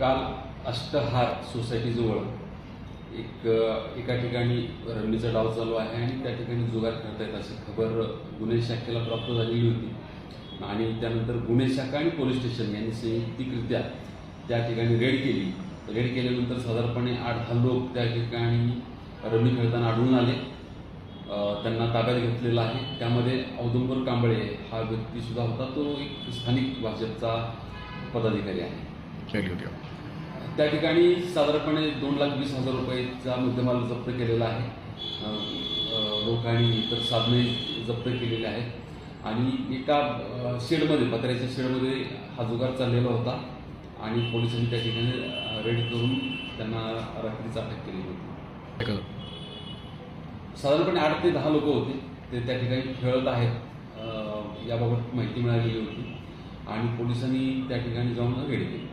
काल अष्टहार सोसायटीजवळ एक एका ठिकाणी रमणीचा डाव चालू आहे आणि त्या ठिकाणी जुगार खेळतायत अशी खबर गुन्हे शाखेला प्राप्त झालेली होती. आणि त्यानंतर गुन्हे शाखा आणि पोलीस स्टेशन यांनी संयुक्तिकरित्या त्या ठिकाणी रेड केली. रेड केल्यानंतर साधारणपणे आठ दहा लोक त्या ठिकाणी रमी खेळताना आढळून आले. त्यांना ताब्यात घेतलेला आहे. त्यामध्ये औदुंबर कांबळे हा व्यक्तीसुद्धा होता. तो एक स्थानिक भाजपचा पदाधिकारी आहे. केली होती. त्या ठिकाणी साधारणपणे दोन लाख वीस हजार रुपयेचा मुद्देमाल जप्त केलेला आहे. लोक आणि इतर साधने जप्त केलेली आहेत. आणि एका शेडमध्ये पत्र्याच्या शेडमध्ये हा जुगार चाललेला होता आणि पोलिसांनी त्या ठिकाणी रेड करून त्यांना रात्रीच अटक केली होती. साधारणपणे आठ ते दहा लोक होते. ते त्या ठिकाणी खेळत आहेत. याबाबत माहिती मिळालेली होती. आणि पोलिसांनी त्या ठिकाणी जाऊन रेड केली.